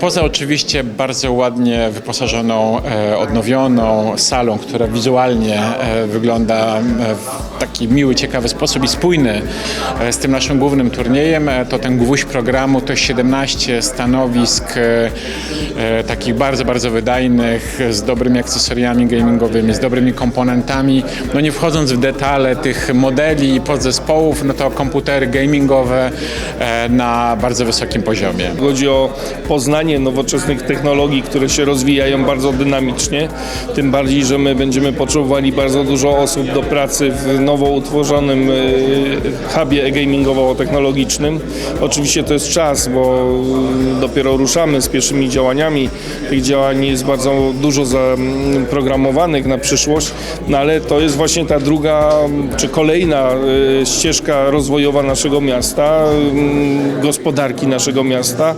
Poza oczywiście bardzo ładnie wyposażoną, e, odnowioną salą, która wizualnie e, wygląda e, w taki miły, ciekawy sposób i spójny z tym naszym głównym turniejem, to ten gwóźdź programu to 17 stanowisk takich bardzo, bardzo wydajnych, z dobrymi akcesoriami gamingowymi, z dobrymi komponentami. No nie wchodząc w detale tych modeli i podzespołów, no to komputery gamingowe na bardzo wysokim poziomie. Chodzi o poznanie nowoczesnych technologii, które się rozwijają bardzo dynamicznie. Tym bardziej, że my będziemy potrzebowali bardzo dużo osób do pracy w nowo utworzonym e, hubie e-gamingowo-technologicznym. Oczywiście to jest czas, bo dopiero ruszamy z pierwszymi działaniami. Tych działań jest bardzo dużo zaprogramowanych na przyszłość, no ale to jest właśnie ta druga czy kolejna e, ścieżka rozwojowa naszego miasta, gospodarki naszego miasta,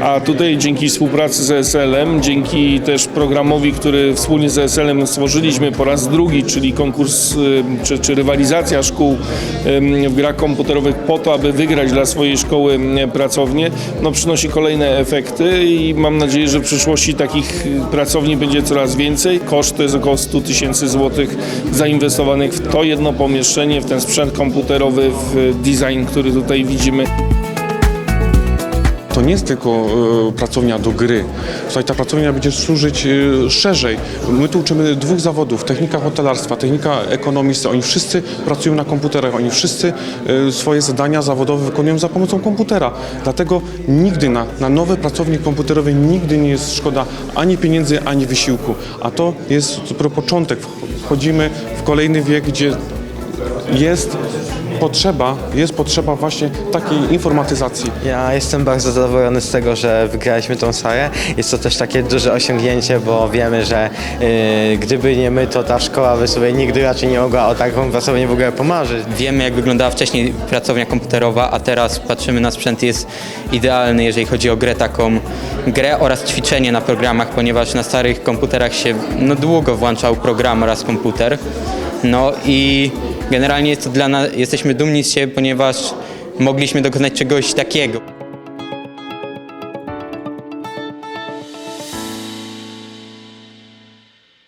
a tutaj dzięki współpracy z ESL-em, dzięki też programowi, który wspólnie z ESL-em stworzyliśmy po raz drugi, czyli konkurs y, czy, czy rywalizacja szkół w grach komputerowych po to, aby wygrać dla swojej szkoły pracownię, no przynosi kolejne efekty i mam nadzieję, że w przyszłości takich y, pracowni będzie coraz więcej. Koszt to jest około 100 tysięcy złotych zainwestowanych w to jedno pomieszczenie, w ten sprzęt komputerowy, w design, który tutaj widzimy. To nie jest tylko e, pracownia do gry. Słuchaj, ta pracownia będzie służyć e, szerzej. My tu uczymy dwóch zawodów, technika hotelarstwa, technika ekonomisty. Oni wszyscy pracują na komputerach, oni wszyscy e, swoje zadania zawodowe wykonują za pomocą komputera. Dlatego nigdy na, na nowe pracownie komputerowe nigdy nie jest szkoda ani pieniędzy, ani wysiłku. A to jest dopiero początek. Wchodzimy w kolejny wiek, gdzie jest potrzeba, jest potrzeba właśnie takiej informatyzacji. Ja jestem bardzo zadowolony z tego, że wygraliśmy tą salę. Jest to też takie duże osiągnięcie, bo wiemy, że yy, gdyby nie my, to ta szkoła by sobie nigdy raczej nie mogła o taką pracownię w ogóle pomarzyć. Wiemy, jak wyglądała wcześniej pracownia komputerowa, a teraz patrzymy na sprzęt, jest idealny, jeżeli chodzi o grę taką, grę oraz ćwiczenie na programach, ponieważ na starych komputerach się no, długo włączał program oraz komputer. No i generalnie jest to dla nas, jesteśmy dumni z siebie, ponieważ mogliśmy dokonać czegoś takiego.